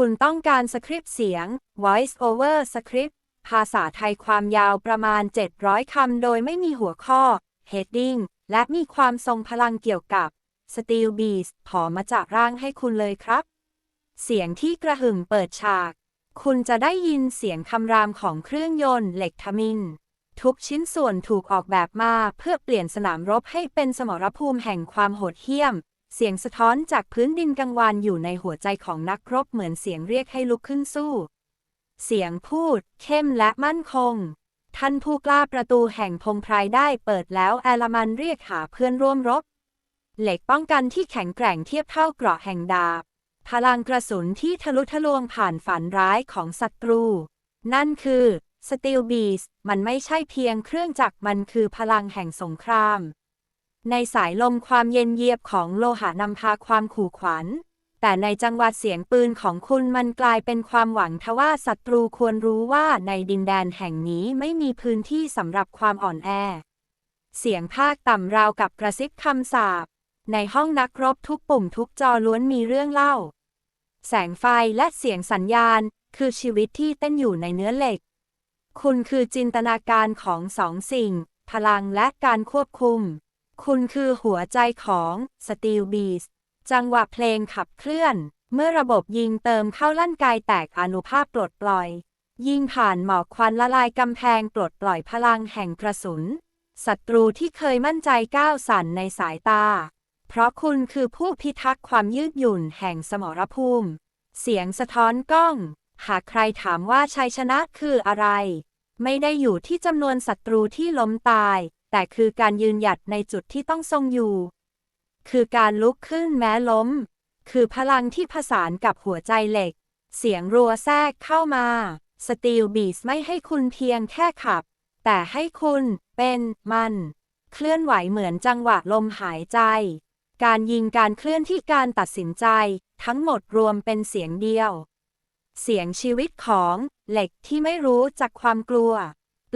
คุณต้องการสคริปต์เสียง voice over script ภาษาไทยความยาวประมาณ 700 คำ โดยไม่มีหัวข้อ heading และมีความทรงพลังเกี่ยวกับ Steel Beast ผอมาจากร่างให้คุณเลยครับ เสียงที่กระหึ่มเปิดฉาก คุณจะได้ยินเสียงคำรามของเครื่องยนต์เหล็กทมิน ทุกชิ้นส่วนถูกออกแบบมาเพื่อเปลี่ยนสนามรบให้เป็นสมรภูมิแห่งความโหดเหี้ยม เสียงสะท้อนจากพื้นดินกังวานอยู่ในหัวใจของนักรบเหมือนเสียงเรียกให้ลุกขึ้นสู้ เสียงพูด เข้มและมั่นคง ท่านผู้กล้าประตูแห่งพงไพรได้เปิดแล้วแอลามันเรียกหาเพื่อนร่วมรบ เหล็กป้องกันที่แข็งแกร่งเทียบเท่าเกราะแห่งดาบ พลังกระสุนที่ทะลุทะลวงผ่านฝันร้ายของศัตรู นั่นคือ Steel Beast มันไม่ใช่เพียงเครื่องจักรมันคือพลังแห่งสงคราม ในสายลมความเย็นเยียบของโลหะนำพาความขู่ขวัญ แต่ในจังหวัดเสียงปืนของคุณมันกลายเป็นความหวังทว่าศัตรูควรรู้ว่าในดินแดนแห่งนี้ไม่มีพื้นที่สำหรับความอ่อนแอ เสียงภาคต่ำราวกับกระซิบคำสาป ในห้องนักรบทุกปุ่มทุกจอล้วนมีเรื่องเล่า แสงไฟและเสียงสัญญาณ คือชีวิตที่เต้นอยู่ในเนื้อเหล็ก คุณคือจินตนาการของสองสิ่ง พลังและการควบคุม คุณคือหัวใจของ Steel Beast จังหวะเพลงขับเคลื่อน เมื่อระบบยิงเติมเข้าลั่นกายแตกอนุภาพปลดปล่อย ยิงผ่านหมอกควันละลายกำแพงปลดปล่อยพลังแห่งกระสุนศัตรูที่เคยมั่นใจก้าวสั่นในสายตา เพราะคุณคือผู้พิทักษ์ความยืดหยุ่นแห่งสมรภูมิ เสียงสะท้อนกล้อง หากใครถามว่าชัยชนะคืออะไร ไม่ได้อยู่ที่จำนวนศัตรูที่ล้มตาย แต่คือการยืนหยัดในจุดที่ต้องทรงอยู่ คือการลุกขึ้นแม้ล้ม คือพลังที่ผสานกับหัวใจเหล็ก เสียงรัวแทรกเข้ามาสตีลบีสไม่ให้คุณเพียงแค่ขับ แต่ให้คุณเป็นมัน เคลื่อนไหวเหมือนจังหวะลมหายใจ การยิงการเคลื่อนที่การตัดสินใจ ทั้งหมดรวมเป็นเสียงเดียว เสียงชีวิตของเหล็กที่ไม่รู้จากความกลัว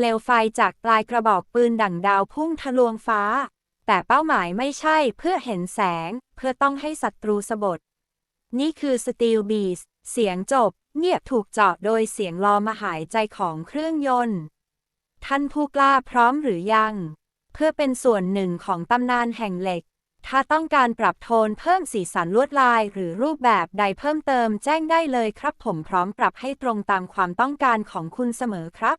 ลวไฟจากปลายกระบอกปืนดั่งดาวพุ่งทะลวงฟ้า แต่เป้าหมายไม่ใช่เพื่อเห็นแสง เพื่อต้องให้ศัตรูสะบดนี่คือ Steel Beast เสียงจบ เงียบถูกเจาะโดยเสียงลอมาหายใจของเครื่องยนต์ ท่านผู้กล้าพร้อมหรือยัง เพื่อเป็นส่วนหนึ่งของตำนานแห่งเหล็ก ถ้าต้องการปรับโทนเพิ่มสีสันลวดลายหรือรูปแบบใดเพิ่มเติมแจ้งได้เลยครับผมพร้อมปรับให้ตรงตามความต้องการของคุณเสมอครับ